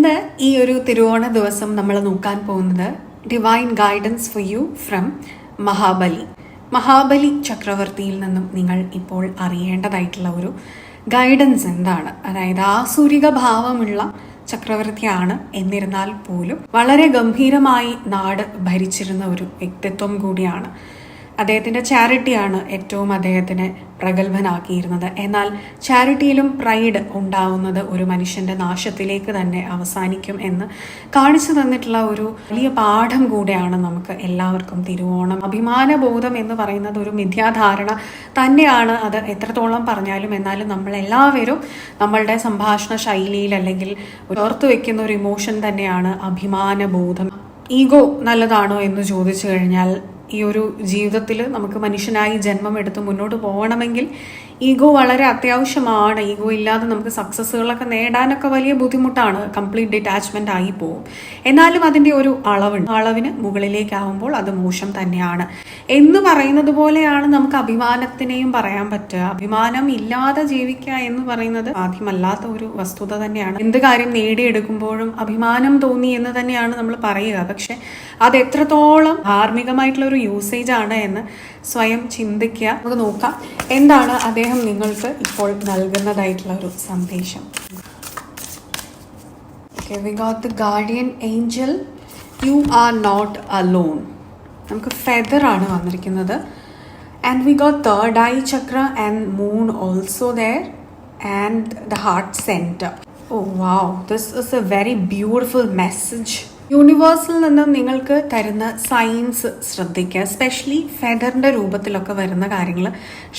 ഇന്ന് ഈ ഒരു തിരുവോണ ദിവസം നമ്മൾ നോക്കാൻ പോകുന്നത് divine guidance for you from Mahabali Mahabali ചക്രവർത്തിയിൽ നിന്നും നിങ്ങൾ ഇപ്പോൾ അറിയേണ്ടതായിട്ടുള്ള ഒരു ഗൈഡൻസ് എന്താണ്? അതായത് ആസുരിക ഭാവമുള്ള ചക്രവർത്തിയാണ് എന്നിരുന്നാൽ പോലും വളരെ ഗംഭീരമായി നാട് ഭരിച്ചിരുന്ന ഒരു വ്യക്തിത്വം കൂടിയാണ് അദ്ദേഹത്തിന്റെ ചാരിറ്റിയാണ് ഏറ്റവും അദ്ദേഹത്തിനെ പ്രഗത്ഭനാക്കിയിരുന്നത്. എന്നാൽ ചാരിറ്റിയിലും പ്രൈഡ് ഉണ്ടാവുന്നത് ഒരു മനുഷ്യന്റെ നാശത്തിലേക്ക് തന്നെ അവസാനിക്കും എന്ന് കാണിച്ചു തന്നിട്ടുള്ള ഒരു വലിയ പാഠം കൂടെയാണ് നമുക്ക് എല്ലാവർക്കും തിരുവോണം. അഭിമാനബോധം എന്ന് പറയുന്നത് ഒരു മിഥ്യാധാരണ തന്നെയാണ് അത് എത്രത്തോളം പറഞ്ഞാലും. എന്നാലും നമ്മളെല്ലാവരും നമ്മളുടെ സംഭാഷണ ശൈലിയിൽ അല്ലെങ്കിൽ ഓർത്തു വെക്കുന്ന ഒരു ഇമോഷൻ തന്നെയാണ് അഭിമാനബോധം. ഈഗോ നല്ലതാണോ എന്ന് ചോദിച്ചു കഴിഞ്ഞാൽ ഈ ഒരു ജീവിതത്തിൽ നമുക്ക് മനുഷ്യനായി ജന്മം എടുത്ത് മുന്നോട്ട് പോകണമെങ്കിൽ ഈഗോ വളരെ അത്യാവശ്യമാണ്. ഈഗോ ഇല്ലാതെ നമുക്ക് സക്സസ്സുകളൊക്കെ നേടാനൊക്കെ വലിയ ബുദ്ധിമുട്ടാണ്. കംപ്ലീറ്റ് ഡിറ്റാച്ച്മെന്റ് ആയി പോകും. എന്നാലും അതിന്റെ ഒരു അളവുണ്ട്. അളവിന് മുകളിലേക്കാവുമ്പോൾ അത് മോശം തന്നെയാണ്. എന്ന് പറയുന്നത് പോലെയാണ് നമുക്ക് അഭിമാനത്തിനെയും പറയാൻ പറ്റുക. അഭിമാനം ഇല്ലാതെ ജീവിക്കുക എന്ന് പറയുന്നത് ആദ്യമല്ലാത്ത ഒരു വസ്തുത തന്നെയാണ്. എന്ത് കാര്യം നേടിയെടുക്കുമ്പോഴും അഭിമാനം തോന്നി എന്ന് തന്നെയാണ് നമ്മൾ പറയുക. പക്ഷെ അത് എത്രത്തോളം ധാർമ്മികമായിട്ടുള്ള ഒരു യൂസേജ് ആണ് എന്ന് സ്വയം ചിന്തിക്കുക. നമുക്ക് നോക്കാം. എന്താണ് അദ്ദേഹം നിങ്ങൾക്ക് ഇപ്പോൾ നൽകുന്നതായിട്ടുള്ള ഒരു സന്ദേശം? Okay the guardian angel you are not alone നമുക്ക് ഫെദർ ആണ് വന്നിരിക്കുന്നത്. And we got third eye chakra and moon also there and the heart center oh wow this is a very beautiful message യൂണിവേഴ്സിൽ നിന്ന് നിങ്ങൾക്ക് തരുന്ന science ശ്രദ്ധിക്കുക. Specially ഫെദറിന്റെ രൂപത്തിലൊക്കെ വരുന്ന കാര്യങ്ങൾ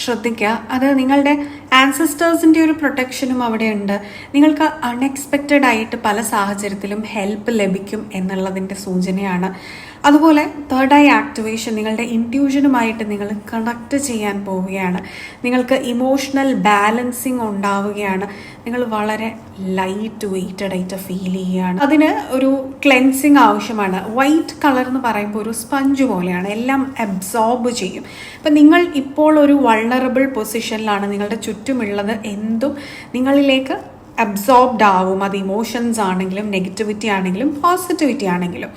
ശ്രദ്ധിക്കുക. അത് നിങ്ങളുടെ ആൻസിസ്റ്റേഴ്സിന്റെ ഒരു പ്രൊട്ടക്ഷനും അവിടെയുണ്ട് നിങ്ങൾക്ക് അൺഎക്സ്പെക്റ്റഡ് ആയിട്ട് പല സാഹചര്യത്തിലും ഹെൽപ്പ് ലഭിക്കും എന്നുള്ളതിന്റെ സൂചനയാണ് അതുപോലെ തേർഡ് ഐ ആക്ടിവേഷൻ നിങ്ങളുടെ ഇന്റ്യൂഷനുമായിട്ട് നിങ്ങൾ കണക്ട് ചെയ്യാൻ പോവുകയാണ്. നിങ്ങൾക്ക് ഇമോഷണൽ ബാലൻസിങ് ഉണ്ടാവുകയാണ്. നിങ്ങൾ വളരെ ലൈറ്റ് വെയ്റ്റഡ് ആയിട്ട് ഫീൽ ചെയ്യുകയാണ്. അതിന് ഒരു ക്ലെൻസിങ് ആവശ്യമാണ്. വൈറ്റ് കളർ എന്ന് പറയുമ്പോൾ ഒരു സ്പഞ്ച് പോലെയാണ്. എല്ലാം അബ്സോർബ് ചെയ്യും. അപ്പം നിങ്ങൾ ഇപ്പോൾ ഒരു വൾണറബിൾ പൊസിഷനിലാണ് നിങ്ങളുടെ ചുറ്റുമുള്ളത്. എന്തും നിങ്ങളിലേക്ക് അബ്സോർബ്ഡ് ആവും. അത് ഇമോഷൻസ് ആണെങ്കിലും നെഗറ്റിവിറ്റി ആണെങ്കിലും പോസിറ്റിവിറ്റി ആണെങ്കിലും.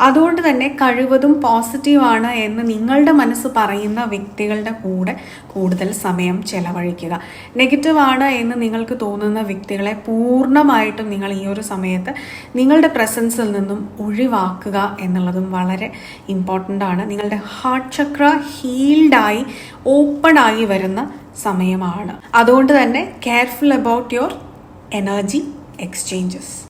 അതുകൊണ്ട് തന്നെ കഴിവതും പോസിറ്റീവാണ് എന്ന് നിങ്ങളുടെ മനസ്സ് പറയുന്ന വ്യക്തികളുടെ കൂടെ കൂടുതൽ സമയം ചെലവഴിക്കുക. നെഗറ്റീവാണ് എന്ന് നിങ്ങൾക്ക് തോന്നുന്ന വ്യക്തികളെ പൂർണമായിട്ടും നിങ്ങൾ ഈ ഒരു സമയത്ത് നിങ്ങളുടെ പ്രസൻസിൽ നിന്നും ഒഴിവാക്കുക എന്നുള്ളതും വളരെ ഇമ്പോർട്ടന്റ് ആണ്. നിങ്ങളുടെ ഹാർട്ട് ചക്ര ഹീൽഡായി ഓപ്പൺ ആയി വരുന്ന സമയമാണ്. അതുകൊണ്ട് തന്നെ careful about your energy exchanges.